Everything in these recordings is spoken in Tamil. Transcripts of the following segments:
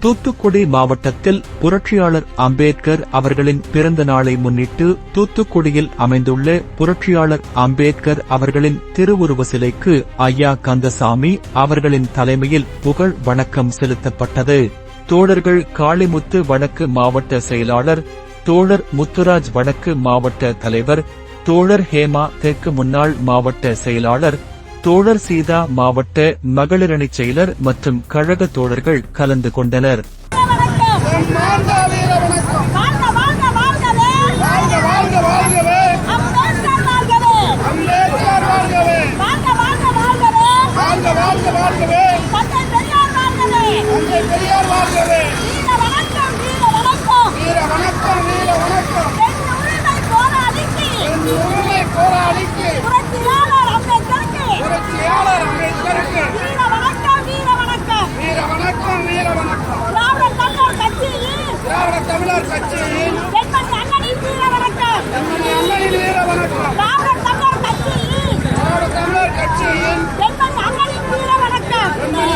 தூத்துக்குடி மாவட்டத்தில் புரட்சியாளர் அம்பேத்கர் அவர்களின் பிறந்த நாளை முன்னிட்டு தூத்துக்குடியில் அமைந்துள்ள புரட்சியாளர் அம்பேத்கர் அவர்களின் திருவுருவ சிலைக்கு ஐயா கந்தசாமி அவர்களின் தலைமையில் புகழ் வணக்கம் செலுத்தப்பட்டது. தோழர்கள் காளிமுத்து வடக்கு மாவட்ட செயலாளர் தோழர் முத்துராஜ் வடக்கு மாவட்ட தலைவர் தோழர் ஹேமா தெற்கு முன்னாள் மாவட்ட செயலாளர் தோழர் சீதா மாவட்ட மகளிரணி செயலர் மற்றும் கழக தோழர்கள் கலந்து கொண்டனர். வாழ்கவே. திராவிட தமிழர் கட்சியின்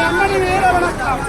அம்மணி வீர வணக்கம்.